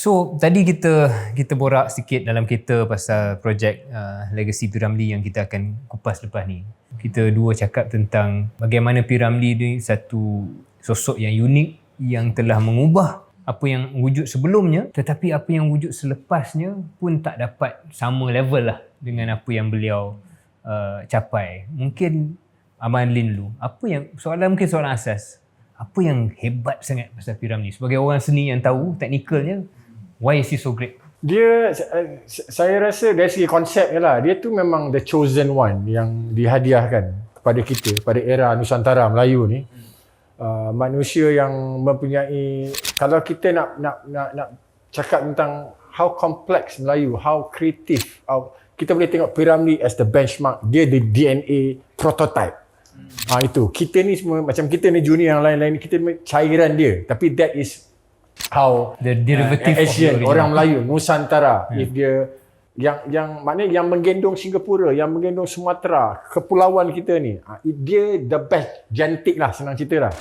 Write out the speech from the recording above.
So tadi kita kita borak sikit dalam kita pasal projek uh, Legacy Piramli yang kita akan kupas lepas ni. Kita dua cakap tentang bagaimana Piramli ni satu sosok yang unik yang telah mengubah apa yang wujud sebelumnya tetapi apa yang wujud selepasnya pun tak dapat sama level lah dengan apa yang beliau uh, capai. Mungkin Aman Lin dulu. Apa yang soalan mungkin soalan asas. Apa yang hebat sangat pasal Piramli? Sebagai orang seni yang tahu teknikalnya Why is he so great? Dia eh, saya rasa dari segi konsepnya lah dia tu memang the chosen one yang dihadiahkan kepada kita pada era Nusantara Melayu ni. Uh, manusia yang mempunyai kalau kita nak nak nak nak cakap tentang how complex Melayu, how creative, how, kita boleh tengok Piramli as the benchmark. Dia the DNA prototype. Ah itu. Kita ni semua macam kita ni junior yang lain-lain kita cairan dia. Tapi that is how The derivative uh, of Asian original. orang Melayu Nusantara yeah. if dia yang yang maknanya yang menggendong Singapura yang menggendong Sumatera kepulauan kita ni uh, dia the best jentik lah senang cerita lah